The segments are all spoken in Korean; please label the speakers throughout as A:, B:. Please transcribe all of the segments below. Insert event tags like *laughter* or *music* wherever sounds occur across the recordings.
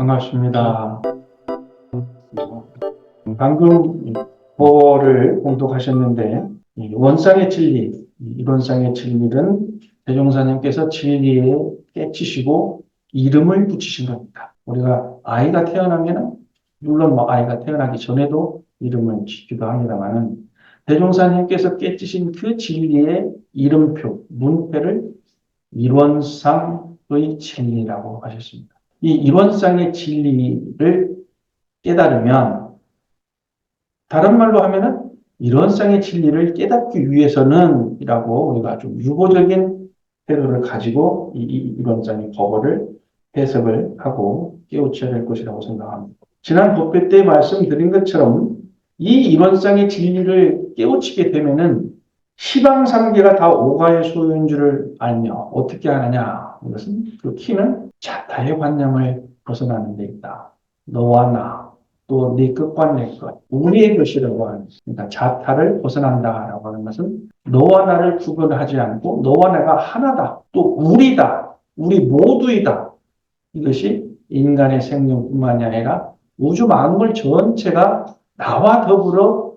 A: 반갑습니다. 방금 보를 공독하셨는데 이 원상의 진리, 이 원상의 진리는 대종사님께서 진리에 깨치시고 이름을 붙이신 겁니다. 우리가 아이가 태어나면 물론 뭐 아이가 태어나기 전에도 이름을 짓기도 합니다만은 대종사님께서 깨치신 그 진리의 이름표, 문패를 일원상의 진리라고 하셨습니다. 이 일원상의 진리를 깨달으면 다른 말로 하면은 일원상의 진리를 깨닫기 위해서는 이라고 우리가 좀 유보적인 태도를 가지고 이, 이 일원상의 법어를 해석을 하고 깨우쳐야 될 것이라고 생각합니다. 지난 법회 때 말씀드린 것처럼 이 일원상의 진리를 깨우치게 되면은 시방상계가 다 오가의 소유인 줄을 알며 어떻게 하느냐 이것은 그 키는 자타의 관념을 벗어나는 데 있다. 너와 나, 또네 것과 내 것, 우리의 것이라고 하는 그러니까 자타를 벗어난다라고 하는 것은 너와 나를 구분하지 않고 너와 내가 하나다. 또 우리다. 우리 모두이다. 이것이 인간의 생명뿐만이 아니라 우주 만물 전체가 나와 더불어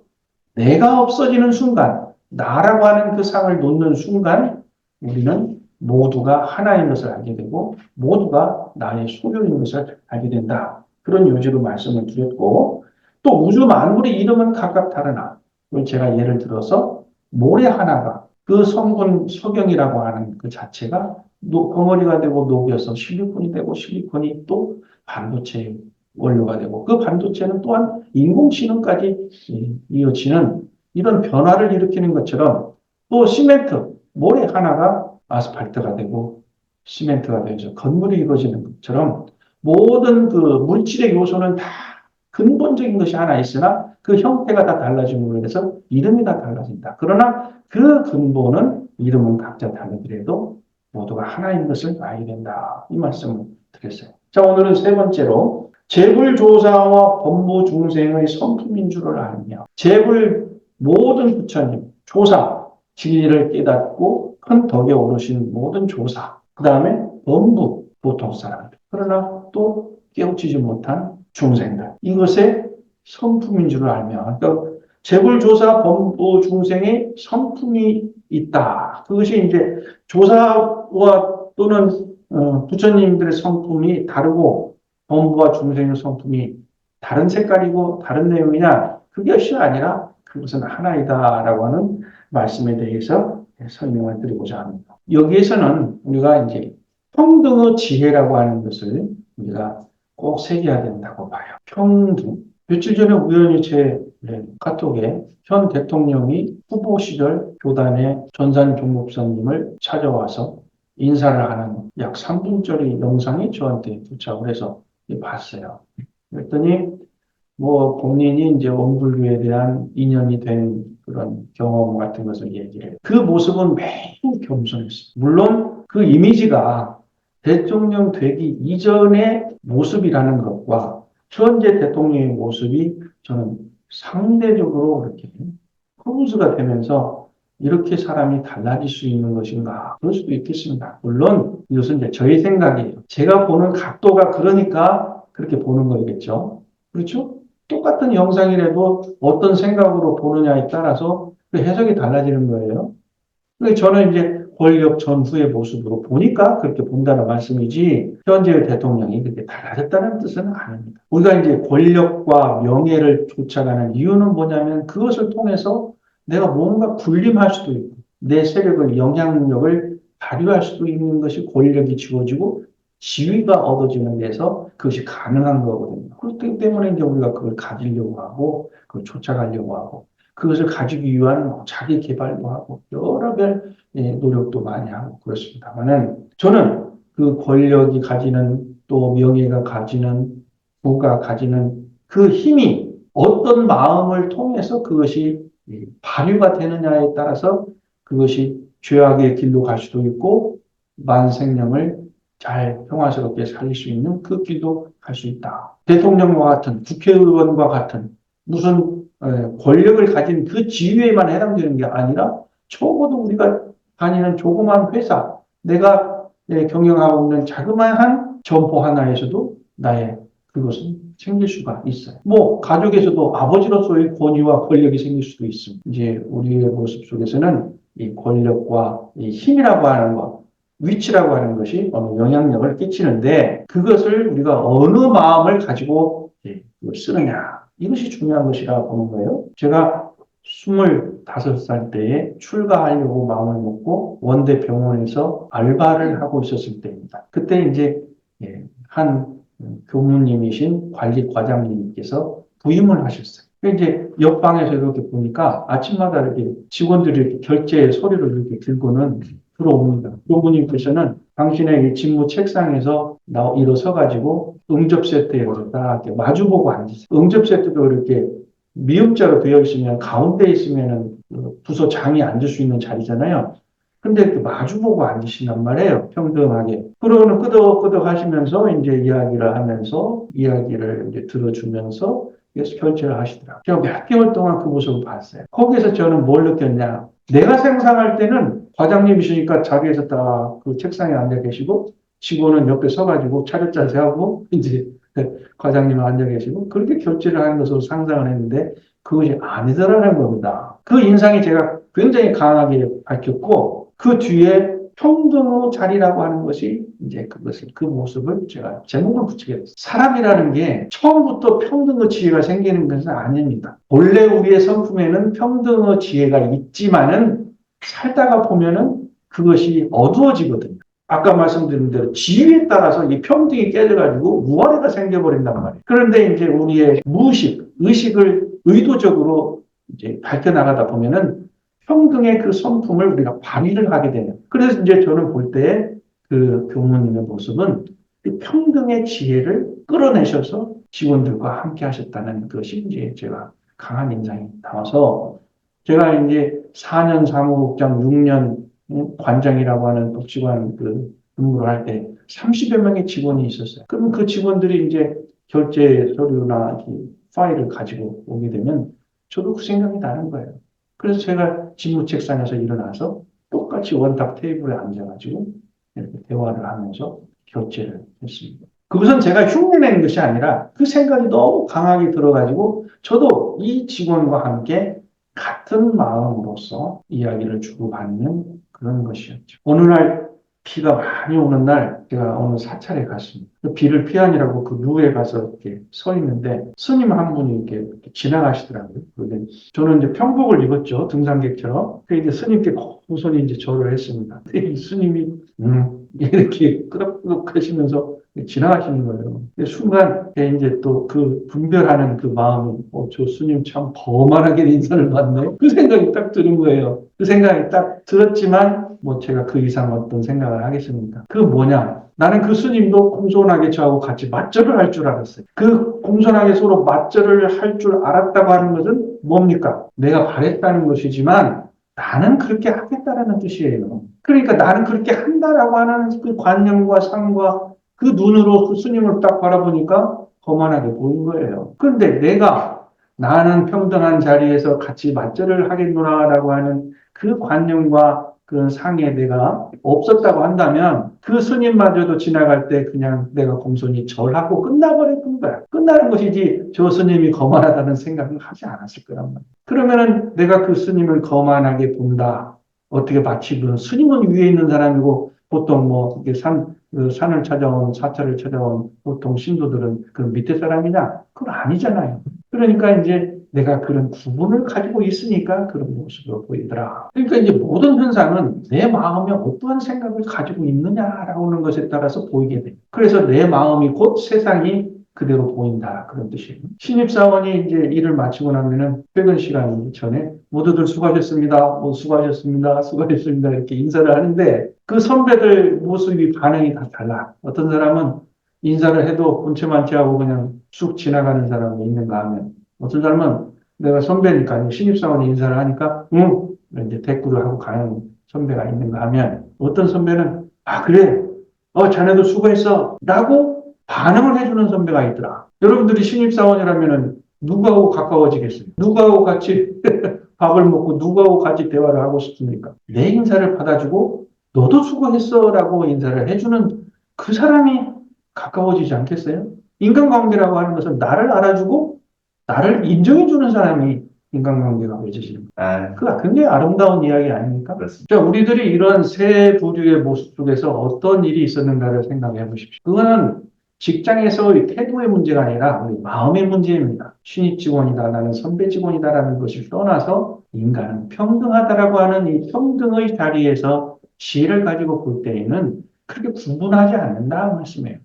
A: 내가 없어지는 순간, 나라고 하는 그 상을 놓는 순간 우리는 모두가 하나인 것을 알게 되고 모두가 나의 소유인 것을 알게 된다. 그런 요지로 말씀을 드렸고 또 우주 만물의 이름은 각각 다르나 제가 예를 들어서 모래 하나가 그 성분 석영이라고 하는 그 자체가 노- 덩어리가 되고 녹여서 실리콘이 되고 실리콘이 또 반도체 원료가 되고 그 반도체는 또한 인공지능까지 이- 이어지는 이런 변화를 일으키는 것처럼 또 시멘트 모래 하나가 아스팔트가 되고 시멘트가 되어서 건물이 이루어지는 것처럼 모든 그 물질의 요소는 다 근본적인 것이 하나 있으나 그 형태가 다 달라짐으로 인해서 이름이 다 달라진다. 그러나 그 근본은 이름은 각자 다르더라도 모두가 하나인 것을 알게 된다. 이 말씀을 드렸어요. 자, 오늘은 세 번째로 재불조사와 법무 중생의 성품인 줄을 알며 재불 모든 부처님, 조사, 진리를 깨닫고 큰 덕에 오르신 모든 조사, 그 다음에 법무, 보통 사람들, 그러나 또 깨우치지 못한 중생들, 이것의 성품인 줄을 알며, 그러니까 재불조사, 법무 중생의 성품이 있다. 그것이 이제 조사와 또는 어, 부처님들의 성품이 다르고 법무와 중생의 성품이 다른 색깔이고 다른 내용이냐 그것이 아니라 그것은 하나이다라고 하는 말씀에 대해서 설명을 드리고자 합니다. 여기에서는 우리가 이제 평등의 지혜라고 하는 것을 우리가 꼭 새겨야 된다고 봐요. 평등. 며칠 전에 우연히 제 네, 카톡에 현 대통령이 후보 시절 교단의 전산 종목사님을 찾아와서 인사를 하는 약 3분짜리 영상이 저한테 도착을 해서 봤어요. 그랬더니 뭐 본인이 이제 원불교에 대한 인연이 된 그런 경험 같은 것을 얘기를 해요. 그 모습은 매우 겸손했어요. 물론 그 이미지가 대통령 되기 이전의 모습이라는 것과 현재 대통령의 모습이 저는 상대적으로 이렇게 크루즈가 되면서 이렇게 사람이 달라질 수 있는 것인가? 그럴 수도 있겠습니다. 물론 이것은 이제 저의 생각이에요. 제가 보는 각도가 그러니까 그렇게 보는 거겠죠. 그렇죠? 똑같은 영상이라도 어떤 생각으로 보느냐에 따라서 그 해석이 달라지는 거예요. 그래서 저는 이제 권력 전후의 모습으로 보니까 그렇게 본다는 말씀이지 현재의 대통령이 그렇게 달라졌다는 뜻은 아닙니다. 우리가 이제 권력과 명예를 쫓아가는 이유는 뭐냐면 그것을 통해서 내가 뭔가 군림할 수도 있고 내 세력을 영향력을 발휘할 수도 있는 것이 권력이 지워지고 지위가 얻어지는 데서 그것이 가능한 거거든요. 그렇기 때문에 이제 우리가 그걸 가지려고 하고 그걸 쫓아가려고 하고 그것을 가지기 위한 뭐 자기 개발도 하고 여러 별 예, 노력도 많이 하고 그렇습니다만은 저는 그 권력이 가지는 또 명예가 가지는 부가 가지는 그 힘이 어떤 마음을 통해서 그것이 이 발휘가 되느냐에 따라서 그것이 죄악의 길로 갈 수도 있고 만생명을 잘 평화스럽게 살릴 수 있는 그갈수 있다. 대통령과 같은 국회의원과 같은 무슨 에, 권력을 가진 그 지위에만 해당되는 게 아니라 적어도 우리가 다니는 조그만 회사, 내가 예, 경영하고 있는 자그마한 점포 하나에서도 나의 그것은 생길 수가 있어요. 뭐 가족에서도 아버지로서의 권위와 권력이 생길 수도 있습니다. 이제 우리의 모습 속에서는 이 권력과 이 힘이라고 하는 것, 위치라고 하는 것이 어느 영향력을 끼치는데 그것을 우리가 어느 마음을 가지고 그걸 쓰느냐 이것이 중요한 것이라 보는 거예요. 제가 25살 때에 출가하려고 마음을 먹고 원대 병원에서 알바를 하고 있었을 때입니다. 그때 이제 예, 한 교무님이신 관리 과장님께서 부임을 하셨어요. 이제 옆방에서 이렇게 보니까 아침마다 이렇게 직원들이 결제 서류를 이렇게 들고는 들어옵니다. 교무님께서는 당신의 이 직무 책상에서 나 일어서 가지고 응접 세트에 딱 이렇게 마주보고 앉으세요. 응접 세트도 이렇게 미음자로 되어 있으면 가운데 있으면은 그 부서장이 앉을 수 있는 자리잖아요. 근데 이렇게 마주보고 앉으신단 말이에요. 평등하게. 그러고는 끄덕끄덕 하시면서 이제 이야기를 하면서 이야기를 이제 들어주면서 그래서 결제를 하시더라고요. 제가 몇 개월 동안 그 모습을 봤어요. 거기에서 저는 뭘 느꼈냐. 내가 생각할 때는 과장님이시니까 자리에서 딱그 책상에 앉아 계시고 직원은 옆에 서가지고 차렷자세 하고 *laughs* 이제 과장님 앉아 계시고 그렇게 결제를 하는 것으로 상상을 했는데 그것이 아니더라는 겁니다. 그 인상이 제가 굉장히 강하게 밝혔고 그 뒤에 평등의 자리라고 하는 것이 이제 그것을 그 모습을 제가 제목을 됐어요. 사람이라는 게 처음부터 평등의 지혜가 생기는 것은 아닙니다. 본래 우리의 성품에는 평등의 지혜가 있지만은 살다가 보면은 그것이 어두워지거든요. 아까 말씀드린 대로 지위에 따라서 이 평등이 깨져가지고 무아래가 생겨버린단 말이에요. 그런데 이제 우리의 무의식, 의식을 의도적으로 이제 밝혀나가다 보면은 평등의 그 성품을 우리가 발휘를 하게 되는. 그래서 이제 저는 볼 때 그 교무님의 모습은 그 평등의 지혜를 끌어내셔서 직원들과 함께 하셨다는 것이 이제 제가 강한 인상이 나와서 제가 이제 4년 사무국장, 6년 관장이라고 하는 복지관 그 근무를 할 때 30여 명의 직원이 있었어요. 그럼 그 직원들이 이제 결제 서류나 이 파일을 가지고 오게 되면 저도 그 생각이 나는 거예요. 그래서 제가 직무 책상에서 일어나서 똑같이 원탁 테이블에 앉아가지고 이렇게 대화를 하면서 결제를 했습니다. 그것은 제가 흉내낸 것이 아니라 그 생각이 너무 강하게 들어가지고 저도 이 직원과 함께 같은 마음으로서 이야기를 주고받는 그런 것이었죠. 어느 날 비가 많이 오는 날 제가 어느 사찰에 갔습니다. 그 비를 피하느라고 그 루에 가서 이렇게 서 있는데 스님 한 분이 이렇게, 지나가시더라고요. 그런데 저는 이제 평복을 입었죠. 등산객처럼. 그 이제 스님께 고손히 이제 절을 했습니다. 스님이 음 이렇게 끄덕끄덕 하시면서 지나가시는 거예요. 순간 이제 또 그 분별하는 그 마음이 어, 저 스님 참 거만하게 인사를 받네. 그 생각이 딱 드는 거예요. 그 생각이 딱 들었지만 뭐 제가 그 이상 어떤 생각을 하겠습니까? 그 뭐냐? 나는 그 스님도 공손하게 저하고 같이 맞절을 할 줄 알았어요. 그 공손하게 서로 맞절을 할 줄 알았다고 하는 것은 뭡니까? 내가 바랬다는 것이지만 나는 그렇게 하겠다라는 뜻이에요. 그러니까 나는 그렇게 한다라고 하는 그 관념과 상과 그 눈으로 그 스님을 딱 바라보니까 거만하게 보인 거예요. 그런데 내가 나는 평등한 자리에서 같이 맞절을 하겠노라라고 하는 그 관념과 그런 상에 내가 없었다고 한다면 그 스님마저도 지나갈 때 그냥 내가 공손히 절하고 끝나버렸던 거야. 끝나는 것이지 저 스님이 거만하다는 생각을 하지 않았을 거란 말이야. 그러면은 내가 그 스님을 거만하게 본다. 어떻게 마치 그 스님은 위에 있는 사람이고 보통 뭐 이게 산, 그 산을 찾아온 사찰을 찾아온 보통 신도들은 그 밑에 사람이냐? 그건 아니잖아요. 그러니까 이제 내가 그런 구분을 가지고 있으니까 그런 모습으로 보이더라. 그러니까 이제 모든 현상은 내 마음에 어떠한 생각을 가지고 있느냐라고 하는 것에 따라서 보이게 돼. 그래서 내 마음이 곧 세상이 그대로 보인다. 그런 뜻이에요. 신입사원이 이제 일을 마치고 나면은 퇴근 시간 전에 모두들 수고하셨습니다. 뭐 수고하셨습니다. 수고하셨습니다. 이렇게 인사를 하는데 그 선배들 모습이 반응이 다 달라. 어떤 사람은 인사를 해도 본체만치 하고 그냥 쑥 지나가는 사람이 있는가 하면 어떤 사람은 내가 선배니까 신입사원이 인사를 하니까 응 이제 대꾸를 하고 가는 선배가 있는가 하면 어떤 선배는 아 그래 어 자네도 수고했어 라고 반응을 해주는 선배가 있더라. 여러분들이 신입사원이라면은 누구하고 가까워지겠어요? 누구하고 같이 *laughs* 밥을 먹고 누구하고 같이 대화를 하고 싶습니까? 내 인사를 받아주고 너도 수고했어 라고 인사를 해주는 그 사람이 가까워지지 않겠어요? 인간관계라고 하는 것은 나를 알아주고 나를 인정해주는 사람이 인간관계가 맺어지는
B: 아,
A: 거예요. 그 굉장히 아름다운 이야기 아닙니까?
B: 그렇습니다.
A: 자, 우리들이 이런 세 부류의 모습 속에서 어떤 일이 있었는가를 생각해 보십시오. 그거는 직장에서의 태도의 문제가 아니라 우리 마음의 문제입니다. 신입 직원이다, 나는 선배 직원이다라는 것을 떠나서 인간은 평등하다라고 하는 이 평등의 자리에서 지혜를 가지고 볼 때에는 그렇게 구분하지 않는다 말씀이에요.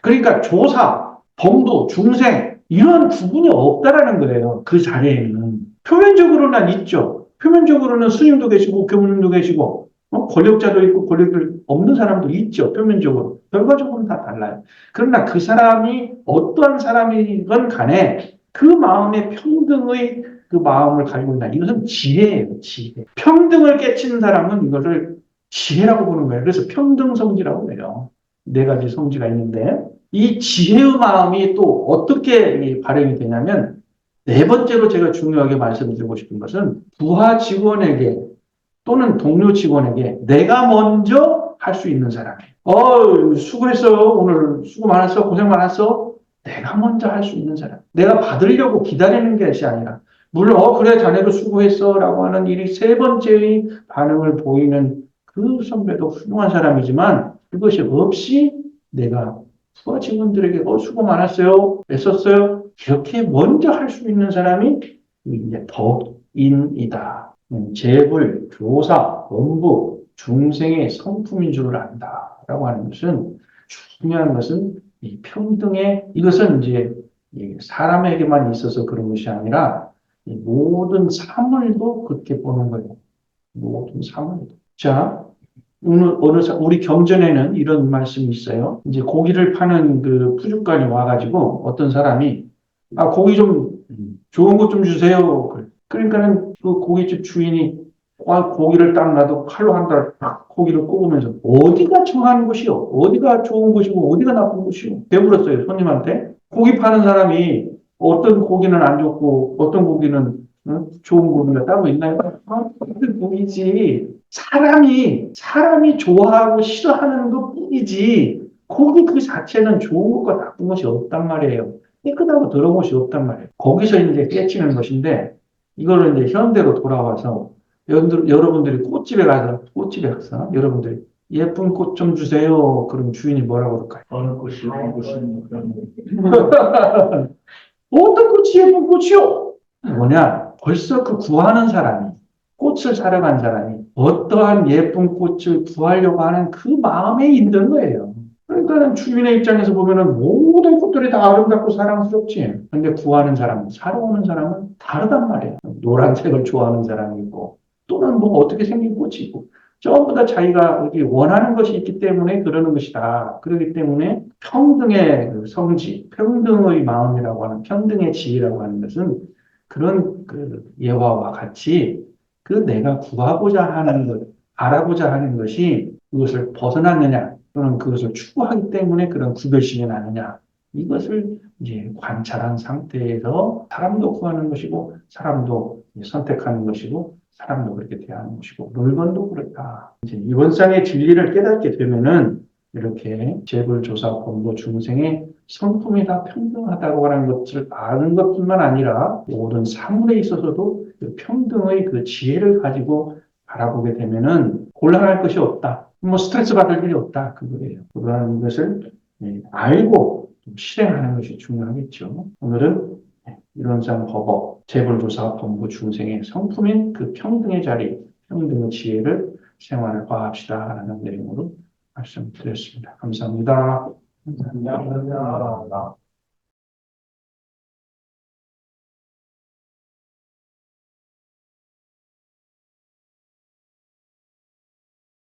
A: 그러니까 조사, 범도, 중생 이런 구분이 없다라는 거예요. 그 자리에는 표면적으로는 있죠. 표면적으로는 스님도 계시고 교무님도 계시고 어? 권력자도 있고 권력들 없는 사람도 있죠. 표면적으로. 결과적으로는 다 달라요. 그러나 그 사람이 어떠한 사람이건 간에 그 마음의 평등의 그 마음을 가지고 있다. 이것은 지혜예요. 지혜. 평등을 깨치는 사람은 이것을 지혜라고 보는 거예요. 그래서 평등 성지라고 해요. 네 가지 성지가 있는데 이 지혜의 마음이 또 어떻게 이 발현이 되냐면 네 번째로 제가 중요하게 말씀드리고 싶은 것은 부하 직원에게 또는 동료 직원에게 내가 먼저 할 수 있는 사람이에요. 어, 수고했어. 오늘 수고 많았어. 고생 많았어. 내가 먼저 할 수 있는 사람. 내가 받으려고 기다리는 것이 아니라 물론 어 그래 자네도 수고했어라고 하는 일이 세 번째의 반응을 보이는 그 선배도 훌륭한 사람이지만 그것이 없이 내가 부하 직원들에게 어 수고 많았어요. 애썼어요. 이렇게 먼저 할 수 있는 사람이 이제 덕인이다. 음, 재불, 교사, 원부, 중생의 성품인 줄을 안다 라고 하는 것은 중요한 것은 이 평등의 이것은 이제 이 사람에게만 있어서 그런 것이 아니라 이 모든 사물도 그렇게 보는 거예요. 모든 사물도. 자, 오늘 어느 사- 우리 경전에는 이런 말씀이 있어요. 이제 고기를 파는 그 푸주간이 와가지고 어떤 사람이 아 고기 좀 좋은 것 좀 주세요. 그러니까는 그 고깃집 주인이 와, 고기를 딱 놔도 칼로 한 달 딱 고기를 꼽으면서 어디가 정한 곳이요? 어디가 좋은 곳이고 어디가 나쁜 곳이요? 배불었어요 손님한테. 고기 파는 사람이 어떤 고기는 안 좋고 어떤 고기는 응? 좋은 고기가 따로 있나요? 아, 그 고기지. 사람이 사람이 좋아하고 싫어하는 것 뿐이지 고기 그 자체는 좋은 것과 나쁜 것이 없단 말이에요. 깨끗하고 더러운 것이 없단 말이에요. 거기서 이제 깨치는 것인데 이거를 이제 현대로 돌아와서 여러분들, 여러분들이 꽃집에 가서 꽃집에 가서 여러분들이 예쁜 꽃 좀 주세요. 그럼 주인이 뭐라고 그럴까요?
B: 어느 곳이 어느 곳이 그런 *laughs*
A: 어떤 꽃이 예쁜 꽃이요? 뭐냐? 벌써 그 구하는 사람이 꽃을 사러 간 사람이 어떠한 예쁜 꽃을 구하려고 하는 그 마음에 있는 거예요. 그러니까 주인의 입장에서 보면은 모든 꽃들이 다 아름답고 사랑스럽지. 근데 구하는 사람, 사러 오는 사람은 다르단 말이에요. 노란색을 좋아하는 사람이 있고, 또는 뭐 어떻게 생긴 꽃이 있고, 전부 다 자기가 원하는 것이 있기 때문에 그러는 것이다. 그렇기 때문에 평등의 그 성지, 평등의 마음이라고 하는 평등의 지혜라고 하는 것은 그런 그 예화와 같이 그 내가 구하고자 하는 것, 알아보자 하는 것이 그것을 벗어났느냐, 또는 그것을 추구하기 때문에 그런 구별심이 나느냐. 이것을 이제 관찰한 상태에서 사람도 구하는 것이고, 사람도 선택하는 것이고, 사람도 그렇게 대하는 것이고, 물건도 그렇다. 이제 이번상의 진리를 깨닫게 되면은 이렇게 재벌 조사 본부 중생의 성품이 다 평등하다고 하는 것을 아는 것뿐만 아니라 모든 사물에 있어서도 그 평등의 그 지혜를 가지고 바라보게 되면은 곤란할 것이 없다. 뭐 스트레스 받을 일이 없다. 그거예요. 그러한 것을 예, 알고 좀 실행하는 것이 중요하겠죠. 오늘은 예, 이론상 법업, 재벌조사 본부 중생의 성품인 그 평등의 자리, 평등의 지혜를 생활화합시다 라는 내용으로 말씀드렸습니다. 감사합니다.
B: 감사합니다.